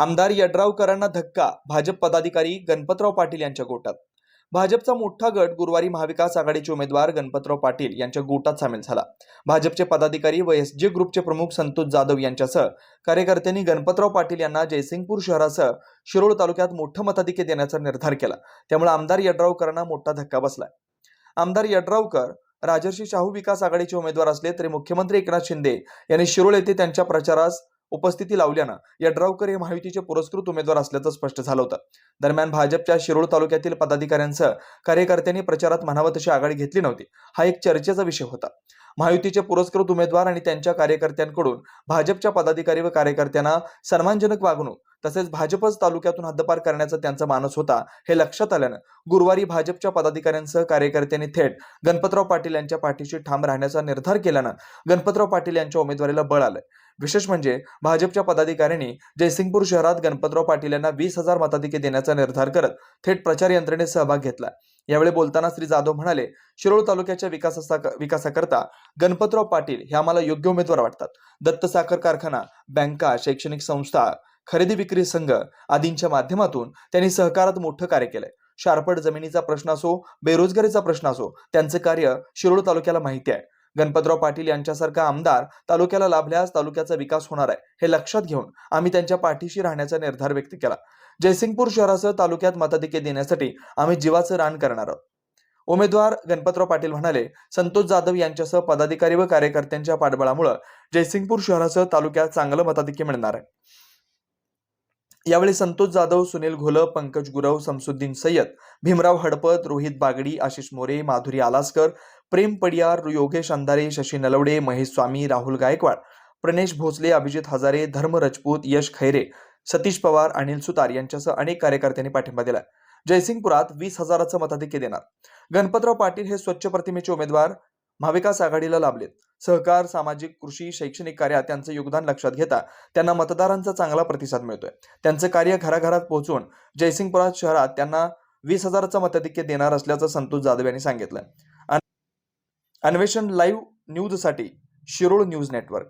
आमदार यड्रावकरांना धक्का भाजप पदाधिकारी गणपतराव पाटील यांच्या गोटात. भाजपचा मोठा गट गुरुवारी महाविकास आघाडीचे उमेदवार गणपतराव पाटील यांच्या गोटात सामील झाला. भाजपचे पदाधिकारी व एस जे ग्रुपचे प्रमुख संतोष जाधव यांच्यासह कार्यकर्त्यांनी गणपतराव पाटील यांना जयसिंगपूर शहरासह शिरोळ तालुक्यात मोठं मताधिक्य देण्याचा निर्धार केला. त्यामुळे आमदार यड्रावकरांना मोठा धक्का बसलाय. आमदार यड्रावकर राजर्षी शाहू विकास आघाडीचे उमेदवार असले तरी मुख्यमंत्री एकनाथ शिंदे यांनी शिरोळ येथे त्यांच्या प्रचारास उपस्थिती लावल्यानं यड्रावकर हे महायुतीचे पुरस्कृत उमेदवार असल्याचं स्पष्ट झालं होतं. दरम्यान भाजपच्या शिरोळ तालुक्यातील पदाधिकाऱ्यांसह कार्यकर्त्यांनी प्रचारात म्हणावं तशी आघाडी घेतली नव्हती. हा एक चर्चेचा विषय होता. महायुतीचे पुरस्कृत उमेदवार आणि त्यांच्या कार्यकर्त्यांकडून भाजपच्या पदाधिकारी व कार्यकर्त्यांना सन्मानजनक वागणूक तसेच भाजपच तालुक्यातून हद्दपार करण्याचा त्यांचा मानस होता हे लक्षात आल्यानं गुरुवारी भाजपच्या पदाधिकाऱ्यांसह कार्यकर्त्यांनी थेट गणपतराव पाटील यांच्या पाठीशी ठाम राहण्याचा निर्धार केल्यानं गणपतराव पाटील यांच्या उमेदवारीला बळ आलंय. विशेष म्हणजे भाजपच्या पदाधिकाऱ्यांनी जयसिंगपूर शहरात गणपतराव पाटील यांना वीस हजार मताधिके देण्याचा निर्धार करत थेट प्रचार यंत्रणेत सहभाग घेतला. यावेळी बोलताना श्री जाधव म्हणाले शिरोळ तालुक्याच्या विकासा विकासाकरता गणपतराव पाटील हे आम्हाला योग्य उमेदवार वाटतात. दत्त साखर कारखाना बँका शैक्षणिक संस्था खरेदी विक्री संघ आदींच्या माध्यमातून त्यांनी सहकारात मोठं कार्य केलंय. शारपट जमिनीचा प्रश्न असो बेरोजगारीचा प्रश्न असो त्यांचं कार्य शिरोळ तालुक्याला माहिती आहे. गणपतराव पाटील यांच्यासारखा आमदार तालुक्याला लाभल्यास तालुक्याचा विकास होणार आहे हे लक्षात घेऊन आम्ही त्यांच्या पाठीशी राहण्याचा निर्धार व्यक्त केला. जयसिंगपूर शहरासह तालुक्यात मताधिके देण्यासाठी आम्ही जीवाचं रान करणार आहोत. उमेदवार गणपतराव पाटील म्हणाले संतोष जाधव यांच्यासह पदाधिकारी व कार्यकर्त्यांच्या पाठबळामुळे जयसिंगपूर शहरासह तालुक्यात चांगलं मताधिक्य मिळणार आहे. यावेळी संतोष जाधव सुनील घोलप पंकज गुरव समसुद्दीन सय्यद भीमराव हडपत रोहित बागडी आशिष मोरे माधुरी आलासकर प्रेम पडियार योगेश अंधारे शशी नलवडे महेश स्वामी राहुल गायकवाड प्रणेश भोसले अभिजित हजारे धर्म रजपूत यश खैरे सतीश पवार अनिल सुतार यांच्यासह अनेक कार्यकर्त्यांनी पाठिंबा दिला जयसिंगपुरात वीस हजाराचं मताधिक्य देणार. गणपतराव पाटील हे स्वच्छ प्रतिमेचे उमेदवार महाविकास आघाडीला लाभलेत. सहकार सामाजिक कृषी शैक्षणिक कार्यात त्यांचं योगदान लक्षात घेता त्यांना मतदारांचा चांगला प्रतिसाद मिळतोय. त्यांचं कार्य घराघरात पोहोचून जयसिंगपुरा शहरात त्यांना वीस हजाराचा मताधिक्य देणार असल्याचं संतोष जाधव यांनी सांगितलं अन्वेषण लाईव्ह न्यूजसाठी शिरोळ न्यूज नेटवर्क.